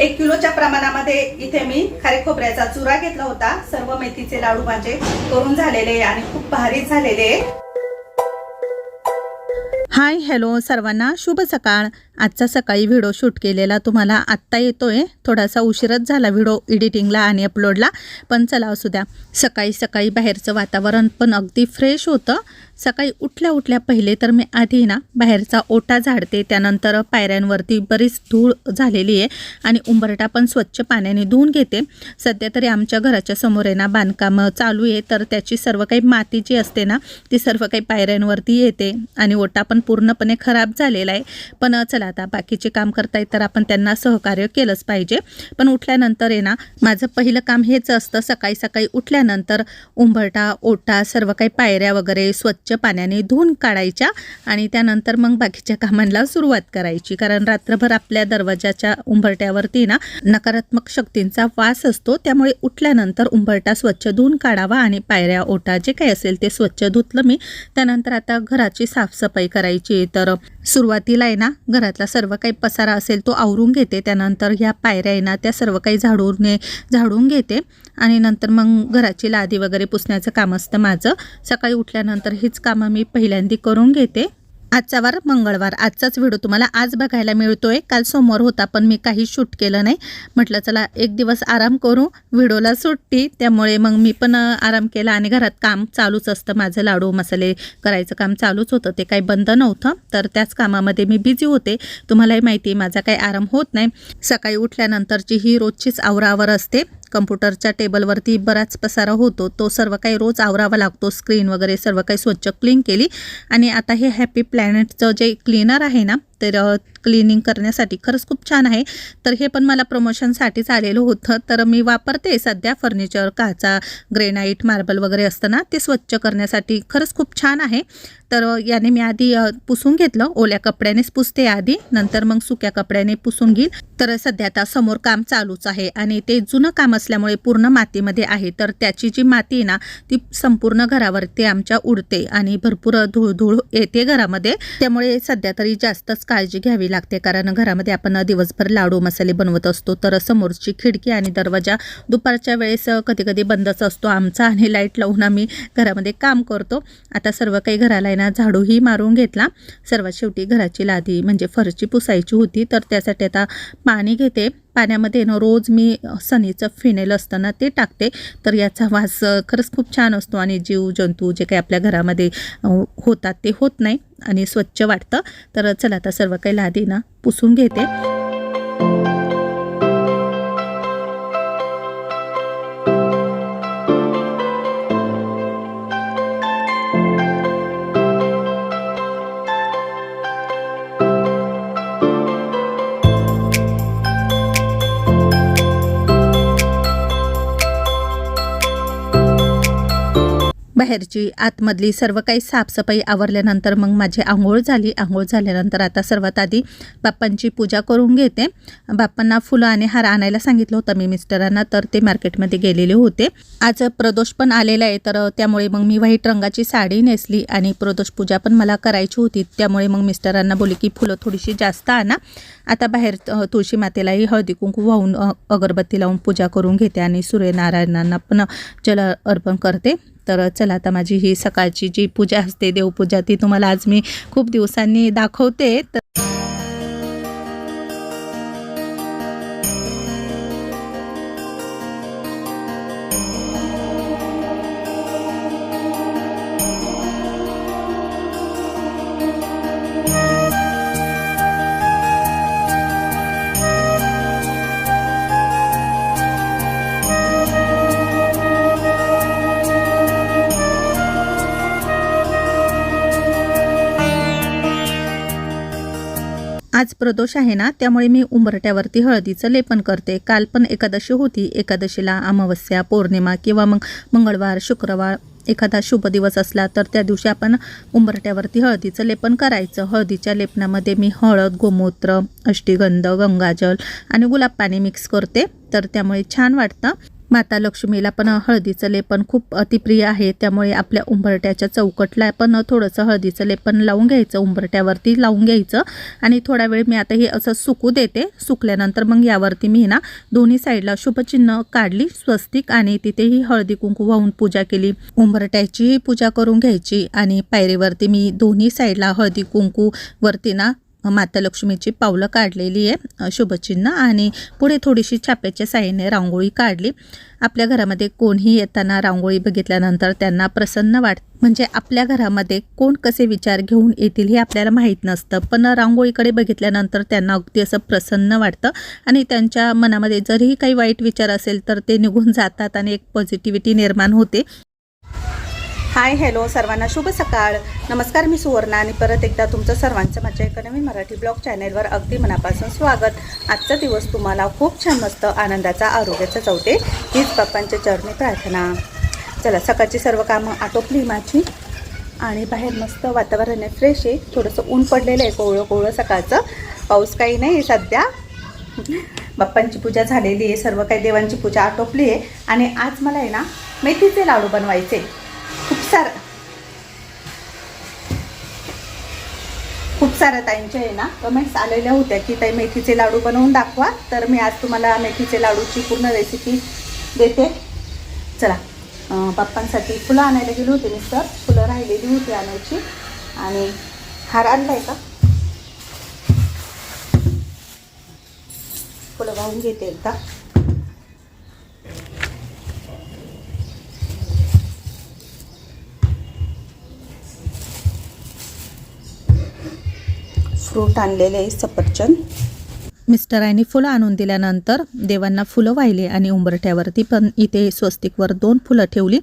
एक किलोच्या प्रमाणामध्ये इथे मी खारे खोबऱ्याचा चुरा घेतला होता. सर्व मेथीचे लाडू माझे करून झालेले आणि खूप भारी झालेले हाय हॅलो सर्वांना शुभ सकाळ. आजचा सकाळी व्हिडिओ शूट केलेला तुम्हाला आत्ता येतोय. थोडासा उशीरच झाला व्हिडिओ एडिटिंगला आणि अपलोडला पण चला असू द्या. सकाळी सकाळी बाहेरचं वातावरण पण अगदी फ्रेश होतं. सकाळी उठल्या उठल्या पहिले तर मी आधी ना बाहेरचा ओटा झाडते त्यानंतर पायऱ्यांवरती बरीच धूळ झालेली आहे आणि उंबरटा पण स्वच्छ पाण्याने धुवून घेते. सध्या तरी आमच्या घराच्या समोर आहे ना बांधकाम चालू आहे तर त्याची सर्व काही माती जी असते ना ती सर्व काही पायऱ्यांवरती येते आणि ओटा पण पूर्णपणे खराब झालेला आहे. पण चला आता बाकीचे काम करतायत तर आपण त्यांना सहकार्य केलंच पाहिजे. पण उठल्यानंतर आहे ना माझं पहिलं काम हेच असतं. सकाळी सकाळी उठल्यानंतर उंबरटा ओटा सर्व काही पायऱ्या वगैरे स्वच्छ पाण्याने धुवून काढायच्या आणि त्यानंतर मग बाकीच्या कामांना सुरुवात करायची. कारण रात्रभर आपल्या दरवाजाच्या उंबरट्यावरती ना नकारात्मक शक्तींचा वास असतो. त्यामुळे उठल्यानंतर उंबरटा स्वच्छ धुवून काढावा आणि पायऱ्या ओटा जे काही असेल ते स्वच्छ धुतलं मी. त्यानंतर आता घराची साफसफाई करायची. तर सुरुवातीला आहे ना घरातला सर्व काही पसारा असेल तो आवरून घेते. त्यानंतर ह्या पायऱ्या आहे ना त्या सर्व काही झाडूने झाडून घेते. आणि नंतर मग घराची लादी वगैरे पुसण्याचं काम असतं माझं. सकाळी उठल्यानंतर हीच कामं मी पहिल्यांदी करून घेते. आजचा वार मंगळवार. आजचाच व्हिडिओ तुम्हाला आज बघायला मिळतोय. काल सोमवार होता पण मी काही शूट केलं नाही. म्हटलं चला एक दिवस आराम करू. व्हिडिओला सुट्टी. त्यामुळे मग मी पण आराम केला आणि घरात काम चालूच असतं. माझं लाडू मसाले करायचं काम चालूच होतं. ते काही बंद नव्हतं. तर त्याच कामामध्ये मी बिझी होते. तुम्हालाही माहिती आहे माझा काही आराम होत नाही. सकाळी उठल्यानंतरची ही रोजचीच आवरावर असते. कम्प्युटरच्या टेबलवरती बराच पसारा होतो. तो सर्व काही रोज आवरावा लागतो. स्क्रीन वगैरे सर्व काही स्वच्छ क्लीन केली. आणि आता हे हॅपी प्लॅनेटचं जे क्लीनर आहे ना तर क्लिनिंग करण्यासाठी. खरंच खूप छान आहे. तर हे पण मला प्रमोशनसाठीच आलेलं होतं. तर मी वापरते सध्या फर्निचर काचा ग्रेनाईट मार्बल वगैरे असतं ना ते स्वच्छ करण्यासाठी. खरंच खूप छान आहे. तर याने मी आधी पुसून घेतलं. ओल्या कपड्यानेच पुसते आधी. नंतर मग सुक्या कपड्याने पुसून घेईल. तर सध्या आता समोर काम चालूच आहे. आणि ते जुनं काम असल्यामुळे पूर्ण मातीमध्ये आहे. तर त्याची जी माती आहे ना ती संपूर्ण घरावरती आमच्या उडते. आणि भरपूर धूळ धूळ येते घरामध्ये. त्यामुळे सध्या तरी जास्तच काळजी घ्यावी लागते. कारण घरामध्ये आपण दिवसभर लाडू मसाले बनवत असतो तर समोरची खिडकी आणि दरवाजा दुपारच्या वेळेस कधी कधी बंदच असतो. आमचा आणि लाइट लावून आम्ही घरामध्ये काम करतो. आता सर्व काही घराला आहे ना झाडूही मारून घेतला. सर्वात शेवटी घराची लादी म्हणजे फरची पुसायची होती तर त्यासाठी आता पाणी घेते. पाण्यामध्ये ना रोज मी सनीचं फिनेल असतं ना ते टाकते. तर याचा वास खरंच खूप छान असतो आणि जीव जंतू जे काही आपल्या घरामध्ये होतात ते होत नाही आणि स्वच्छ वाटतं. तर चला आता सर्व काही लादी ना पुसून घेते. बाहेरची आतमधली सर्व काही साफसफाई आवरल्यानंतर मग माझी आंघोळ झाली. आंघोळ झाल्यानंतर आता सर्वात आधी बाप्पांची पूजा करून घेते. बाप्पांना फुलं आणि हार आणायला सांगितलं होतं मी मिस्टरांना तर ते मार्केटमध्ये गेलेले होते. आज प्रदोष पण आलेला आहे तर त्यामुळे मग मी व्हाईट रंगाची साडी नेसली आणि प्रदोष पूजा पण मला करायची होती. त्यामुळे मग मिस्टरांना बोलले की फुलं थोडीशी जास्त आणा. आता बाहेर तुळशी मातेलाही हळदी कुंकू वाहून अगरबत्ती लावून पूजा करून घेते आणि सूर्यनारायणांना पण जल अर्पण करते. तर चला आता माझी ही सकाळची जी पूजा असते देवपूजा ती तुम्हाला आज मी खूप दिवसांनी दाखवते. तर प्रदोष आहे ना त्यामुळे मी उंबरट्यावरती हळदीचं लेपन करते. काल पण एकादशी होती. एकादशीला अमावस्या पौर्णिमा किंवा मग मंगळवार शुक्रवार एखादा शुभ दिवस असला तर त्या दिवशी आपण उंबरट्यावरती हळदीचं लेपन करायचं. हळदीच्या लेपनामध्ये मी हळद गोमूत्र अष्टीगंध गंगाजल आणि गुलाब पाणी मिक्स करते. तर त्यामुळे छान वाटतं. माता लक्ष्मीला पण हळदीचं लेपन खूप अतिप्रिय आहे. त्यामुळे आपल्या उंबरट्याच्या चौकटला पण थोडंसं हळदीचं लेपन लावून घ्यायचं उंबरट्यावरती लावून घ्यायचं. आणि थोडा वेळ मी आता हे असं सुकू देते. सुकल्यानंतर मग यावरती मी ना दोन्ही साईडला शुभचिन्ह काढली स्वस्तिक आणि तिथेही हळदी कुंकू वाहून पूजा केली. उंबरट्याचीही पूजा करून घ्यायची आणि पायरीवरती मी दोन्ही साईडला हळदी कुंकू वरती ना माता लक्ष्मीची पावलं काढलेली आहे शुभचिन्ह आणि पुढे थोडीशी छाप्याच्या साईने रांगोळी काढली. आपल्या घरामध्ये कोणीही येताना रांगोळी बघितल्यानंतर त्यांना प्रसन्न वाट म्हणजे आपल्या घरामध्ये कोण कसे विचार घेऊन येतील हे आपल्याला माहीत नसतं. पण रांगोळीकडे बघितल्यानंतर त्यांना अगदी असं प्रसन्न वाटतं आणि त्यांच्या मनामध्ये जरीही काही वाईट विचार असेल तर ते निघून जातात आणि एक पॉझिटिव्हिटी निर्माण होते. हाय हॅलो सर्वांना शुभ सकाळ. नमस्कार मी सुवर्णा आणि परत एकदा तुमचं सर्वांचं माझ्या एका नवीन मराठी ब्लॉग चॅनेलवर अगदी मनापासून स्वागत. आजचा दिवस तुम्हाला खूप छान मस्त आनंदाचा आरोग्याचा चौथे हीच बाप्पांच्या चरणी प्रार्थना. चला सकाळची सर्व कामं आटोपली माझी. आणि बाहेर मस्त वातावरण आहे फ्रेश आहे. थोडंसं ऊन पडलेलं आहे कोवळं कोवळं सकाळचं. पाऊस काही नाही आहे सध्या. बाप्पांची पूजा झालेली आहे सर्व काही देवांची पूजा आटोपली आहे. आणि आज मला आहे ना मेथीचे लाडू बनवायचे. सारं. खूप साऱ्या ताईंच्या आहे ना कमेंट्स आलेल्या होत्या की ताई मेथीचे लाडू बनवून दाखवा. तर मी आज तुम्हाला मेथीचे लाडूची पूर्ण रेसिपी देते. चला पप्पांसाठी बाप्पांसाठी फुलं आणायला गेली होती मी सर फुलं राहिलेली होती आणायची. आणि हार आणलाय का? फुलं वाहून घेते एकदा. फ्रूट आणलेले सफरचंद. मिस्टरांनी फुलं आणून दिल्यानंतर देवांना फुलं वाहिली आणि उंबरठ्यावरती पण इथे स्वस्तिकवर दोन फुलं ठेवली.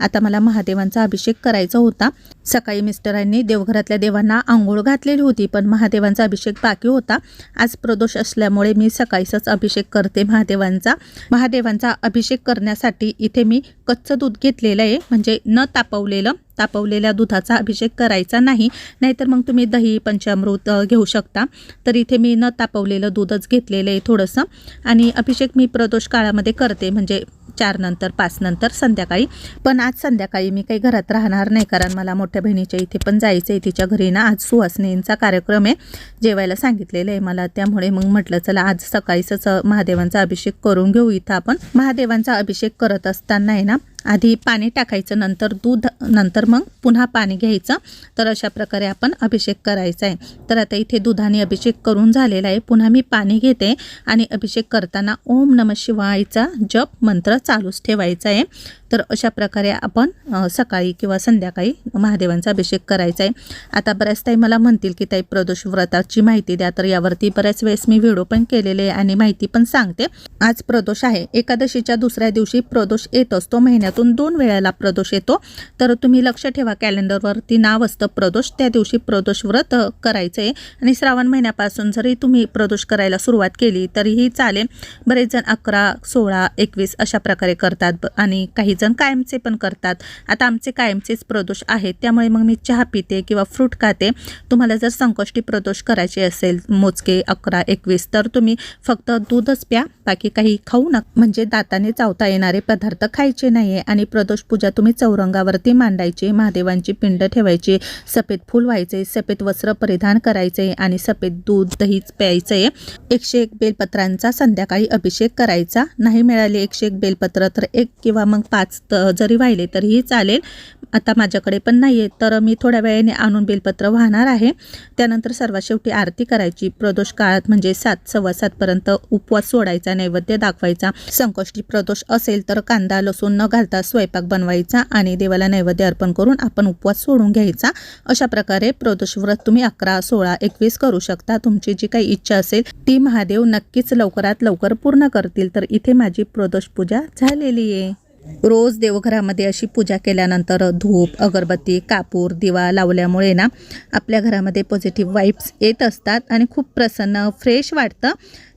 आता मला महादेवांचा अभिषेक करायचा होता. सकाळी मिस्टरांनी देवघरातल्या देवांना आंघोळ घातलेली होती पण महादेवांचा अभिषेक बाकी होता. आज प्रदोष असल्यामुळे मी सकाळीच अभिषेक करते महादेवांचा. महादेवांचा अभिषेक करण्यासाठी इथे मी कच्चं दूध घेतलेलं आहे म्हणजे न तापवलेलं. तापवलेल्या दुधाचा अभिषेक करायचा नाही नाहीतर मग तुम्ही दही पंचामृत घेऊ शकता. तर इथे मी न तापवलेलं दूधच घेतलेलं आहे थोडंसं. आणि अभिषेक मी प्रदोष काळामध्ये करते म्हणजे चार नंतर पाच नंतर संध्याकाळी. पण आज संध्याकाळी मी काही घरात राहणार नाही कारण मला मोठ्या बहिणीच्या इथे पण जायचं आहे. तिच्या घरी ना आज सुहासनींचा कार्यक्रम आहे जेवायला सांगितलेलं आहे मला. त्यामुळे मग म्हटलं चला आज सकाळीच महादेवांचा अभिषेक करून घेऊ. इथं आपण महादेवांचा अभिषेक करत असताना आहे ना आधी पाणी टाकायचं नंतर दूध नंतर मग पुन्हा पाणी घ्यायचं. तर अशा प्रकारे आपण अभिषेक करायचा आहे. तर आता इथे दुधाने अभिषेक करून झालेला आहे. पुन्हा मी पाणी घेते आणि अभिषेक करताना ओम नम शिवायचा जप मंत्र चालूच ठेवायचा आहे. तर अशा प्रकारे आपण सकाळी किंवा संध्याकाळी महादेवांचा अभिषेक करायचा आहे. आता बऱ्याच ताई मला म्हणतील की ताई प्रदोष व्रताची माहिती द्या. तर यावरती बऱ्याच वेळेस मी व्हिडिओ पण केलेले आहे आणि माहिती पण सांगते. आज प्रदोष आहे. एकादशीच्या दुसऱ्या दिवशी प्रदोष येत असतो. महिन्यातून दोन वेळेला प्रदोष येतो. तर तुम्ही लक्ष ठेवा कॅलेंडरवरती नाव असतं प्रदोष. त्या दिवशी प्रदोष व्रत करायचं आहे आणि श्रावण महिन्यापासून जरी तुम्ही प्रदोष करायला सुरुवात केली तरीही चालेल. बरेच जण अकरा सोळा एकवीस अशा प्रकारे करतात ब- आणि काही जण कायमचे पण करतात. आता आमचे कायमचेच प्रदोष आहेत. त्यामुळे मग मी चहा पिते किंवा फ्रूट खाते. तुम्हाला जर संकष्टी प्रदोष करायचे असेल मोजके अकरा एकवीस तर तुम्ही फक्त दूधच प्या. बाकी काही खाऊ नका. म्हणजे दाताने चावता येणारे पदार्थ खायचे नाही आहे आणि प्रदोष पूजा तुम्ही चौरंगावरती मांडायची महादेवांची पिंड ठेवायची सफेद फूल व्हायचे सफेद वस्त्र परिधान करायचे आणि सफेद दूध दहीच प्यायचं. आहे एकशे एक बेलपत्रांचा संध्याकाळी अभिषेक करायचा. नाही मिळाले एकशे एक बेलपत्र तर एक किंवा मग पाच जरी वाहिले तरीही चालेल. आता माझ्याकडे पण नाही आहे तर मी थोड्या वेळाने आणून बेलपत्र वाहणार आहे. त्यानंतर सर्वात शेवटी आरती करायची. प्रदोष काळात म्हणजे सात सव्वा सातपर्यंत उपवास सोडायचा नैवेद्य दाखवायचा. संकष्टी प्रदोष असेल तर कांदा लसूण न घालता स्वयंपाक बनवायचा आणि देवाला नैवेद्य अर्पण करून आपण उपवास सोडून घ्यायचा. अशा प्रकारे प्रदोष व्रत तुम्ही अकरा सोळा एकवीस करू शकता. तुमची जी काही इच्छा असेल ती महादेव नक्कीच लवकरात लवकर पूर्ण करतील. तर इथे माझी प्रदोष पूजा झालेली आहे. रोज देवघरामध्ये अशी पूजा केल्यानंतर धूप अगरबत्ती कापूर दिवा लावल्यामुळे ना आपल्या घरामध्ये पॉझिटिव्ह वाईब्स येत असतात आणि खूप प्रसन्न फ्रेश वाटतं.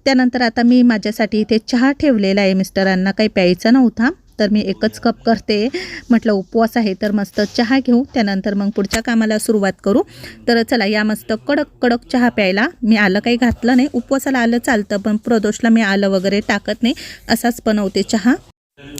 त्यानंतर आता मी माझ्यासाठी इथे चहा ठेवलेला आहे. मिस्टरांना काही प्यायचा नव्हता. तर मी एकच कप करते. म्हटलं उपवास आहे तर मस्त चहा घेऊ. त्यानंतर मग पुढच्या कामाला सुरुवात करू. तर चला या मस्त कडक कडक चहा प्यायला. मी आलं काही घातलं नाही. उपवासाला आलं चालतं पण प्रदोषला मी आलं वगैरे टाकत नाही. असाच बनवते चहा.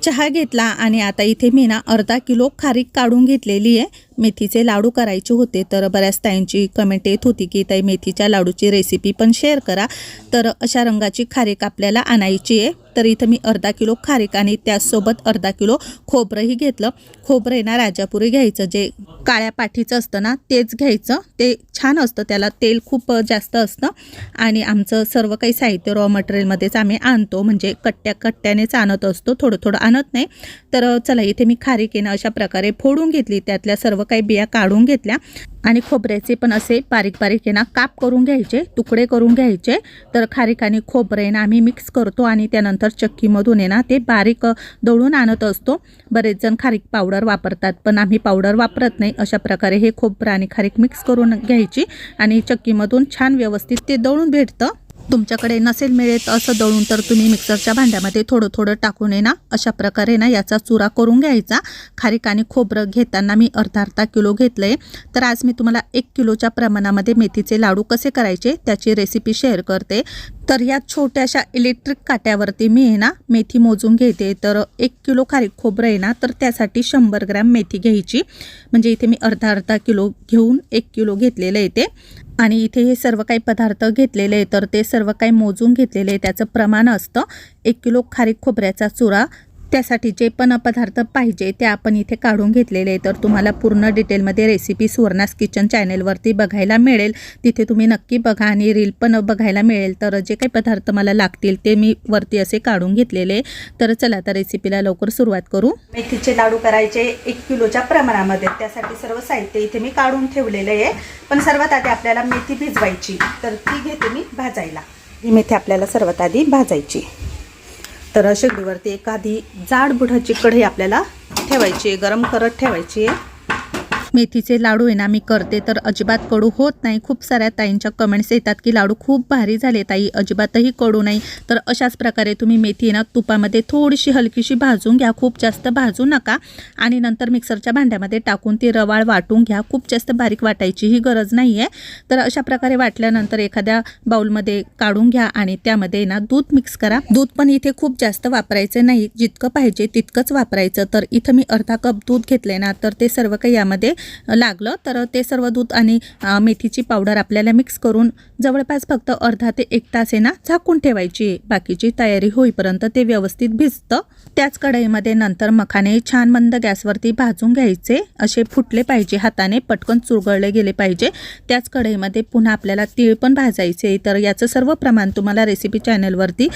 चहा घेतला आणि आता इथे मी ना अर्धा किलो खारीक काढून घेतलेली आहे. मेथीचे लाडू करायचे होते तर बऱ्याच ताईंची कमेंट येत होती की ताई मेथीच्या लाडूची रेसिपी पण शेअर करा. तर अशा रंगाची खारीक आपल्याला आणायची आहे. तर इथं मी अर्धा किलो खारीक आणि त्याचसोबत अर्धा किलो खोबरंही घेतलं. खोबरं आहे ना राजापुरी घ्यायचं. जे काळ्या पाठीचं असतं ना तेच घ्यायचं. ते छान असतं त्याला तेल खूप जास्त असतं. आणि आमचं सर्व काही साहित्य रॉ मटेरियलमध्येच आम्ही आणतो. म्हणजे कट्ट्या कट्ट्यानेच आणत असतो थोडं थोडं आणत नाही. तर चला इथे मी खारीक आहे ना अशा प्रकारे फोडून घेतली. त्यातल्या सर्व काही बिया काढून घेतल्या आणि खोबऱ्याचे पण असे बारीक बारीक आहे ना काप करून घ्यायचे तुकडे करून घ्यायचे. तर खारीकाने खोबरे ना आम्ही मिक्स करतो आणि त्यानंतर चक्कीमधून आहे ना ते बारीक दळून आणत असतो. बरेच जण खारीक पावडर वापरतात पण आम्ही पावडर वापरत नाही. अशा प्रकारे हे खोबरं आणि खारीक मिक्स करून घ्यायची आणि चक्कीमधून छान व्यवस्थित ते दळून भेटतं. तुमच्याकडे नसेल मिळेल असं दळून तर तुम्ही मिक्सरच्या भांड्यामध्ये थोडं थोडं टाकून आहे ना. अशा प्रकारे ना याचा चुरा करून घ्यायचा. खारीक आणि खोबरं घेताना मी अर्धा अर्धा किलो घेतलं आहे तर आज मी तुम्हाला एक किलोच्या प्रमाणामध्ये मेथीचे लाडू कसे करायचे त्याची रेसिपी शेअर करते. तर या छोट्याशा इलेक्ट्रिक काट्यावरती मी आहे ना मेथी मोजून घेते. तर एक किलो खारीक खोबरं आहे ना तर त्यासाठी शंभर ग्रॅम मेथी घ्यायची. म्हणजे इथे मी अर्धा अर्धा किलो घेऊन एक किलो घेतलेलं आहे ते. आणि इथे हे सर्व काही पदार्थ घेतलेले आहे तर ते सर्व काही मोजून घेतलेले आहे त्याचं प्रमाण असतं एक किलो खारीक खोबऱ्याचा चुरा त्यासाठी जे पण पदार्थ पाहिजे ते आपण इथे काढून घेतलेले आहे तर तुम्हाला पूर्ण डिटेलमध्ये रेसिपी सुवर्णास किचन चॅनेलवरती बघायला मिळेल. तिथे तुम्ही नक्की बघा आणि रील पण बघायला मिळेल. तर जे काही पदार्थ मला लागतील ते मी वरती असे काढून घेतलेले तर चला तर रेसिपीला लवकर सुरुवात करू. मेथीचे लाडू करायचे एक किलोच्या प्रमाणामध्ये. त्यासाठी सर्व साहित्य इथे मी काढून ठेवलेले आहे. पण सर्वात आधी आपल्याला मेथी भिजवायची. तर ती घेते मी भाजायला. ही मेथी आपल्याला सर्वात आधी भाजायची. तर शेगडीवरती एखादी जाड बुडाची कढई आपल्याला ठेवायची आहे गरम करत ठेवायची आहे. मेथीचे लाडू आहे ना मी करते तर अजिबात कडू होत नाही. खूप साऱ्या ताईंच्या कमेंट्स येतात की लाडू खूप भारी झाले ताई अजिबातही कडू नाही. तर अशाच प्रकारे तुम्ही मेथी ना तुपामध्ये थोडीशी हलकीशी भाजून घ्या खूप जास्त भाजू नका. आणि नंतर मिक्सरच्या भांड्यामध्ये टाकून ती रवाळ वाटून घ्या. खूप जास्त बारीक वाटायची ही गरज नाही आहे तर अशा प्रकारे वाटल्यानंतर एखाद्या बाउलमध्ये काढून घ्या आणि त्यामध्ये ना दूध मिक्स करा. दूध पण इथे खूप जास्त वापरायचं नाही. जितकं पाहिजे तितकंच वापरायचं. तर इथं मी अर्धा कप दूध घेतले ना तर ते सर्व काही यामध्ये लागलं तर ते सर्व दूध आणि मेथीची पावडर आपल्याला मिक्स करून जवळपास फक्त अर्धा ते एक तास आहे ना झाकून ठेवायची. बाकीची तयारी होईपर्यंत ते व्यवस्थित भिजतं. त्याच कढईमध्ये नंतर मखाने छान मंद गॅसवरती भाजून घ्यायचे. असे फुटले पाहिजे हाताने पटकन चुरगळले गेले पाहिजे. त्याच कढईमध्ये पुन्हा आपल्याला तीळ पण भाजायचे. तर याचं सर्व प्रमाण तुम्हाला रेसिपी चॅनलवरती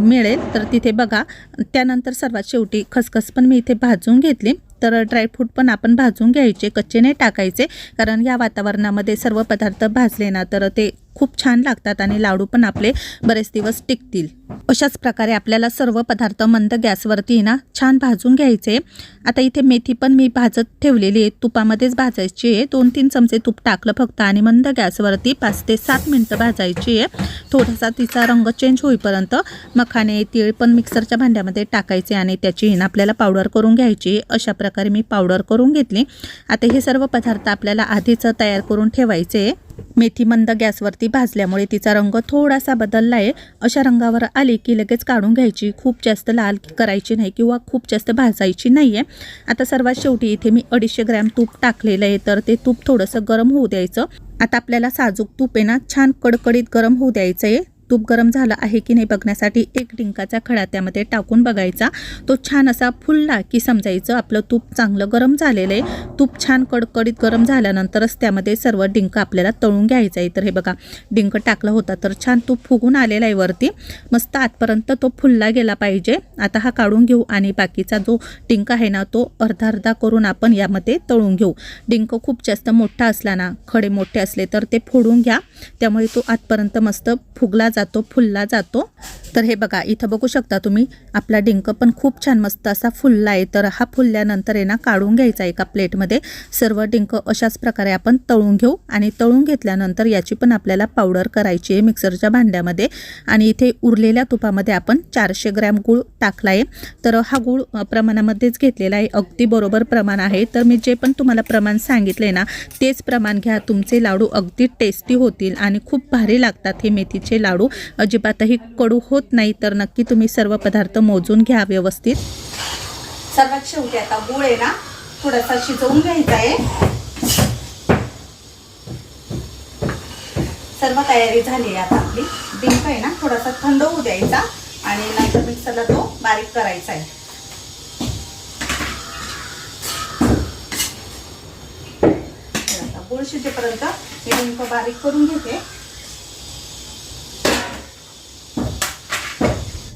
मिळेल. तर तिथे बघा त्यानंतर सर्वात शेवटी खसखस पण मी इथे भाजून घेतली. तर ड्रायफ्रूट पण आपण भाजून घ्यायचे कच्चे नाही टाकायचे. कारण या वातावरणामध्ये सर्व पदार्थ भाजले ना तर ते खूप छान लागतात आणि लाडू पण आपले बरेच दिवस टिकतील. अशाच प्रकारे आपल्याला सर्व पदार्थ मंद गॅसवरती ना छान भाजून घ्यायचे. आता इथे मेथी पण मी भाजत ठेवलेली आहे. तुपामध्येच भाजायची आहे. दोन तीन चमचे तूप टाकलं फक्त आणि मंद गॅसवरती पाच ते सात मिनटं भाजायची आहे. थोडासा तिचा रंग चेंज होईपर्यंत मखाने तीळ पण मिक्सरच्या भांड्यामध्ये टाकायचे आणि त्याची ना आपल्याला पावडर करून घ्यायची अशा प्रकारे मी पावडर करून घेतली. आता हे सर्व पदार्थ आपल्याला आधीच तयार करून ठेवायचे आहे. मेथी मंद गॅसवरती भाजल्यामुळे तिचा रंग थोडासा बदलला आहे अशा रंगावर आली की लगेच काढून घ्यायची. खूप जास्त लाल करायची नाही किंवा खूप जास्त भाजायची नाही आहे आता सर्वात शेवटी इथे मी अडीचशे ग्रॅम तूप टाकलेलं आहे तर ते तूप थोडंसं गरम होऊ द्यायचं. आता आपल्याला साजूक तूप आहे ना छान कडकडीत गरम होऊ द्यायचं आहे तूप गरम झालं आहे की नाही बघण्यासाठी एक डिंकाचा खडा त्यामध्ये टाकून बघायचा. तो छान असा फुलला की समजायचं आपलं तूप चांगलं गरम झालेलं आहे. तूप छान कडकडीत गरम झाल्यानंतरच त्यामध्ये सर्व डिंक आपल्याला तळून घ्यायचं आहे. तर हे बघा डिंक टाकला होता तर छान तूप फुगून आलेला आहे वरती. मस्त आतपर्यंत तो फुलला गेला पाहिजे. आता हा काढून घेऊ आणि बाकीचा जो डिंक आहे ना तो अर्धा अर्धा करून आपण यामध्ये तळून घेऊ. डिंक खूप जास्त मोठा असला ना खडे मोठे असले तर ते फोडून घ्या. त्यामुळे तो आतपर्यंत मस्त फुगला जातो. तो फुलला जातो. तर हे बघा इथं बघू शकता तुम्ही आपला डिंक पण खूप छान मस्त असा फुलला आहे. तर हा फुलल्यानंतर आहे ना काढून घ्यायचा एका प्लेटमध्ये. सर्व डिंक अशाच प्रकारे आपण तळून घेऊ आणि तळून घेतल्यानंतर याची पण आपल्याला पावडर करायची आहे मिक्सरच्या भांड्यामध्ये. आणि इथे उरलेल्या तुपामध्ये आपण चारशे ग्रॅम गूळ टाकला आहे तर हा गूळ प्रमाणामध्येच घेतलेला आहे. अगदी बरोबर प्रमाण आहे. तर मी जे पण तुम्हाला प्रमाण सांगितले ना तेच प्रमाण घ्या. तुमचे लाडू अगदी टेस्टी होतील आणि खूप भारी लागतात हे मेथीचे लाडू. अजिबातही कडू होत नाही तर नक्की तुम्ही सर्व पदार्थ मोजून घ्या व्यवस्थित. सर्वात शेवटी आता गुळ आहे ना थोडासा शिजवून घ्यायचा आहे. सर्व तयारी झाली आहे आता आपली. डिंक आहे ना थोडासा थंड होऊ द्यायचा आणि नंतर मिक्सरला तो बारीक करायचा आहे. आता गुळ शिजेपर्यंत हे डिंक बारीक करून घेते.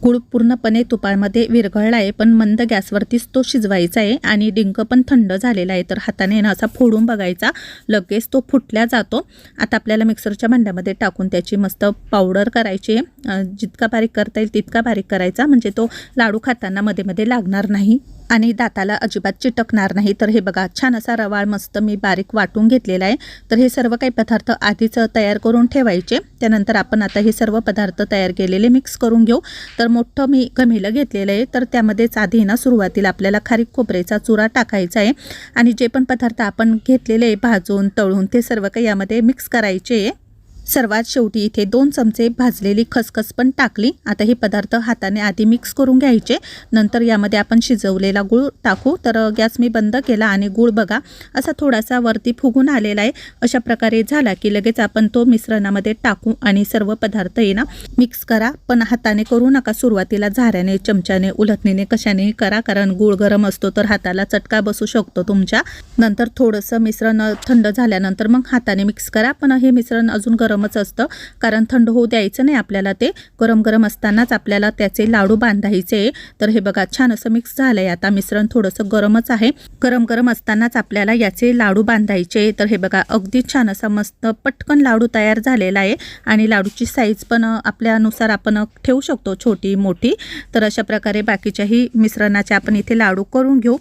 गुळ पूर्णपणे तुपामध्ये विरघळला आहे पण मंद गॅसवरतीच तो शिजवायचा आहे आणि डिंक पण थंड झालेला आहे. तर हाताने ना असा फोडून बघायचा लगेच तो फुटल्या जातो. आता आपल्याला मिक्सरच्या भांड्यामध्ये टाकून त्याची मस्त पावडर करायची आहे. जितका बारीक करता येईल तितका बारीक करायचा म्हणजे तो लाडू खाताना मध्ये मध्ये लागणार नाही. आणि दाताला अजिबात चिटकणार नाही. तर हे बघा छान असा रवाळ मस्त मी बारीक वाटून घेतलेला आहे. तर हे सर्व काही पदार्थ आधीच तयार करून ठेवायचे. त्यानंतर आपण आता हे सर्व पदार्थ तयार केलेले मिक्स करून घेऊ. तर मोठं मी गमिलं घेतलेलं आहे. तर त्यामध्येच आधी ना सुरुवातीला आपल्याला खारीक खोबरेचा चुरा टाकायचा आहे. आणि जे पण पदार्थ आपण घेतलेले आहे भाजून तळून ते सर्व काही यामध्ये मिक्स करायचे आहे. सर्वात शेवटी इथे दोन चमचे भाजलेली खसखस पण टाकली. आता हे पदार्थ हाताने आधी मिक्स करून घ्यायचे. नंतर यामध्ये आपण शिजवलेला गूळ टाकू. तर गॅस मी बंद केला आणि गूळ बघा असा थोडासा वरती फुगून आलेला आहे. अशा प्रकारे झाला की लगेच आपण तो मिश्रणामध्ये टाकू आणि सर्व पदार्थ येणार ना मिक्स करा. पण हाताने करू नका सुरुवातीला झाऱ्याने चमच्याने उलटणीने कशानेही करा. कारण गूळ गरम असतो तर हाताला चटका बसू शकतो तुमच्या. नंतर थोडंसं मिश्रण थंड झाल्यानंतर मग हाताने मिक्स करा. पण हे मिश्रण अजून गरम गरमच असतं. कारण थंड होऊ द्यायचं नाही आपल्याला ते. गरम गरम असतानाच आपल्याला त्याचे लाडू बांधायचे. तर हे बघा छान असं मिक्स झालं आहे आता मिश्रण थोडंसं गरमच आहे. गरम गरम असतानाच आपल्याला याचे लाडू बांधायचे. तर हे बघा अगदी छान असा मस्त पटकन लाडू तयार झालेला आहे. आणि लाडूची साईज पण आपल्यानुसार आपण ठेवू शकतो छोटी मोठी. तर अशा प्रकारे बाकीच्याही मिश्रणाचे आपण इथे लाडू करून घेऊ.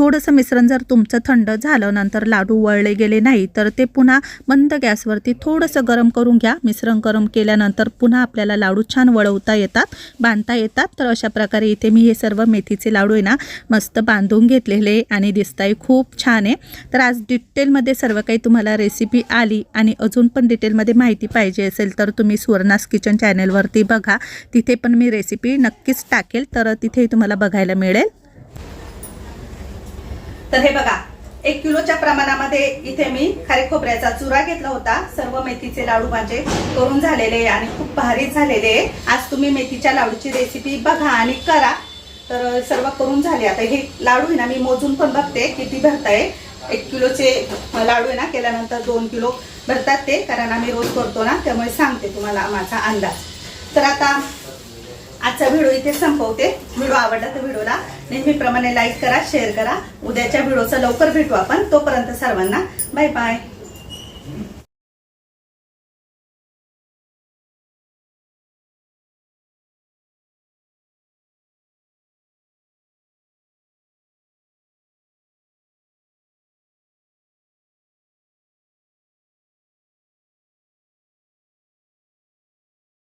थोडंसं मिश्रण जर तुमचं थंड झालं नंतर लाडू वळले गेले नाही तर ते पुन्हा मंद गॅसवरती थोडंसं गरम करून घ्या. मिश्रण गरम केल्यानंतर पुन्हा आपल्याला लाडू छान वळवता येतात बांधता येतात. तर अशा प्रकारे इथे मी हे सर्व मेथीचे लाडू आहे ना मस्त बांधून घेतलेले आणि दिसताय खूप छान आहे. तर आज डिटेलमध्ये सर्व काही तुम्हाला रेसिपी आली आणि अजून पण डिटेलमध्ये माहिती पाहिजे असेल तर तुम्ही सुवर्णास किचन चॅनेलवरती बघा. तिथे पण मी रेसिपी नक्कीच टाकेल तर तिथेही तुम्हाला बघायला मिळेल. तर हे बघा एक किलोच्या प्रमाणामध्ये इथे मी खारी खोबऱ्याचा चुरा घेतला होता. सर्व मेथीचे लाडू माझे करून झालेले आणि खूप भारी झालेले आहे. आज तुम्ही मेथीच्या लाडूची रेसिपी बघा आणि करा. तर सर्व करून झाले. आता हे लाडू आहे ना मी मोजून पण बघते किती भरताय. एक किलोचे लाडू आहे ना केल्यानंतर दोन किलो भरतात ते कारण आम्ही रोज करतो ना त्यामुळे सांगते तुम्हाला माझा अंदाज. तर आता आजचा व्हिडिओ इथे संपवते. व्हिडिओ आवडला तर व्हिडिओला नेहमीप्रमाणे लाईक करा शेअर करा. उद्याच्या व्हिडिओचा लवकर भेटू आपण. तोपर्यंत सर्वांना बाय बाय